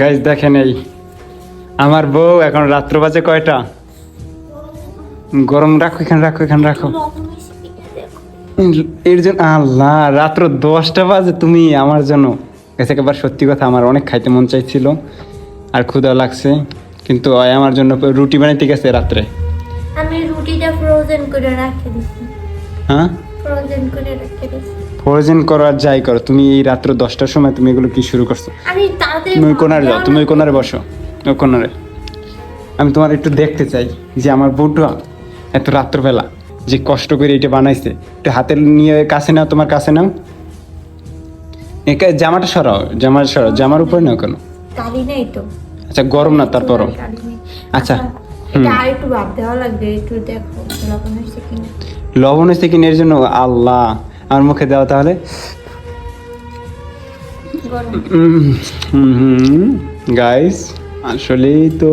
Guys দেখেন এই। আমার বউ এখন রাত্র বাজে কয়টা? গরম রাখো এখানে রাখো এখানে রাখো। এর জন্য আল্লাহ রাত্র দশটা বাজে তুমি আমার জন্য। গেছে একেবারে সত্যি কথা আমার অনেক খাইতে মন চাইছিল আর ক্ষুধা লাগছে কিন্তু ওই আমার জন্য রুটি বানাইতে গেছে রাত্রে। আমি রুটিটা ফ্রোজেন করে রেখে দিছি। হ্যাঁ? ফ্রোজেন করে রেখে দিছি। ফ্রোজেন করো আর যাই করো তুমি এই রাত্র দশটার সময় তুমি এগুলো কি শুরু করছ? আমি তাড়াতাড়ি তুমি কোনারে যাও তুমি কোনারে বসো কোনারে আমি তোমার একটু দেখতে চাই যে আমার বউটা এত রাত্রবেলা যে কষ্ট করে এটা বানাইছে। একটু হাতে নিয়ে কাছে নাও তোমার কাছে নাও। একা জামাটা সরাও জামাটা সরাও জামার উপরে নাও কেন? কালি নেই তো। আচ্ছা গরম না তারপরও। আচ্ছা, এটা আর একটু ভাব দেওয়া লাগবে একটু দেখো লবণ হয়েছে কিনা? লবণ হয়েছে কিনা এর জন্য? আল্লাহ আমার মুখে দেওয়া তাহলে। গাইস আসলেই তো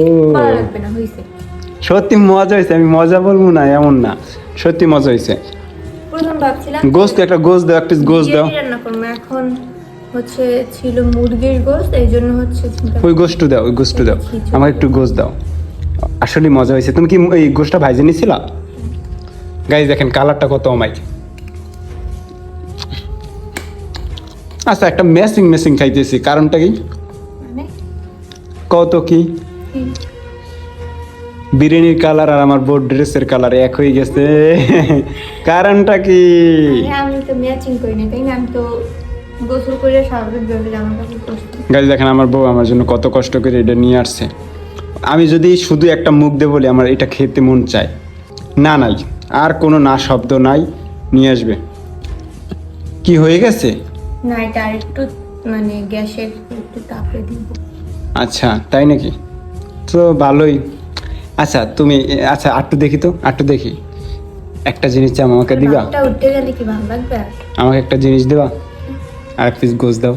সত্যি মজা হয়েছে আমি মজা বলব না এমন না। সত্যি মজা হয়েছে। গোস্ত একটা গোস্ত দাও এক পিস গোস্ত দাও। এখন হচ্ছে ছিল মুরগির গোস্ত এই জন্য হচ্ছে ওই গোস্ত দাও ওই গোস্ত দাও। আমার একটু গোস্ত দাও। আসলে মজা হয়েছে। তুমি কি এই গোস্তটা ভাইজে নিয়েছিলা গাইজ দেখেন কালারটা কত অমাইক আচ্ছা একটা মেসিং মেসিং খাইতেছি। কারণটা কি? মানে? কত কি? বিরিয়ানির কালার আর আমার বোর্ড ড্রেসের কালার এক হয়ে গেছে। কারণটা কি? আরে আমি তো ম্যাচিং করি না তাই না? আমি তো গোসল করে স্বাভাবিকভাবে জামা কাপড় পরছি। গাইজ দেখেন আমার বউ আমার জন্য কত কষ্ট করে এটা নিয়ে আসছে। আমি যদি শুধু একটা মুখ দিয়ে বলি আমার এটা খেতে মন চায়। না নাই। আর কোনো না শব্দ নাই। নিয়ে আসবে। কি হয়ে গেছে? না এটা আর একটু মানে গ্যাসের একটু তাপে দিব। আচ্ছা তাই নাকি? তো ভালোই। আচ্ছা তুমি আচ্ছা আটটু দেখি তো আটটু দেখি। একটা জিনিস চাও আমাকে দিবা? উঠে গেলে কি ভালো লাগবে? আমাকে একটা জিনিস দেবা? আর এক পিস গোছ দাও।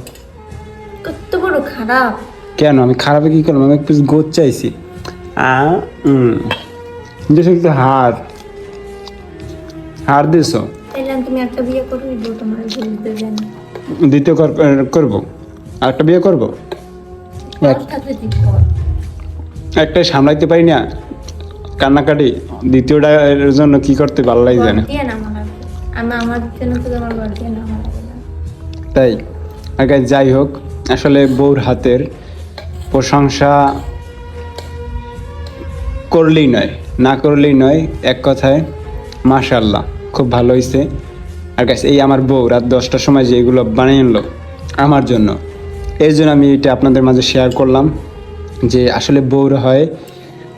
কত বড় খারাপ। কেন? আমি খারাপে কি করলাম? আমি এক পিস গোছ চাইছি। আ হুম হার হার দিছো? তাইলে তুমি একটা বিয়ে করে তোমার দ্বিতীয় কর- করব। আর একটা বিয়ে করব? এক একটাই সামলাইতে পারি না। কান্নাকাটি দ্বিতীয়টার জন্য কি করতে ভালোলাই জানে। দিয়ে না আমার লাগবে আমি আমার জন্য তো তোমার ঘর দিয়ে না আমার লাগবে না। তাই আগে যাই হোক আসলে বউর হাতের প্রশংসা করলেই নয় না করলেই নয় এক কথায় মাশাল্লাহ খুব ভালো হয়েছে আর গাছ এই আমার বউ রাত দশটার সময় যে এগুলো বানিয়ে আনলো আমার জন্য। এর জন্য আমি এটা আপনাদের মাঝে শেয়ার করলাম যে আসলে বউর হয়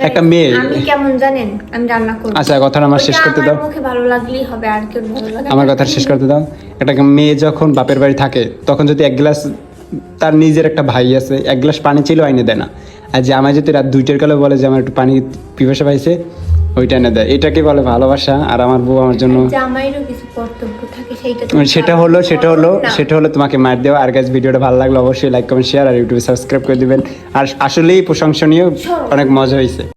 একটা মেয়ে। আমি কেমন জানেন? আমি রান্না করব। আচ্ছা কথাটা আমার শেষ করতে দাও। মুখে ভালো লাগলেই হবে আর কেউ ভালো লাগে আমার কথা শেষ করতে দাও। একটা মেয়ে যখন বাপের বাড়ি থাকে তখন যদি এক গ্লাস তার নিজের একটা ভাই আছে এক গ্লাস পানি ছিল আইনে দেয় না। আর যে আমার যদি রাত দুইটার কালে বলে যে আমার একটু পানি পিপাসা পাইছে ওইটা এনে দেয়। এটাকে বলে ভালোবাসা আর আমার বউ আমার জন্য জামাইরও কিছু কর্তব্য থাকে সেইটা সেটা হলো সেটা হলো সেটা হলো তোমাকে মার দেওয়া। আর গাছ ভিডিওটা ভালো লাগল অবশ্যই লাইক কমেন্ট শেয়ার আর ইউটিউবে সাবস্ক্রাইব করে দিবেন। আর আসলেই প্রশংসনীয় অনেক মজা হয়েছে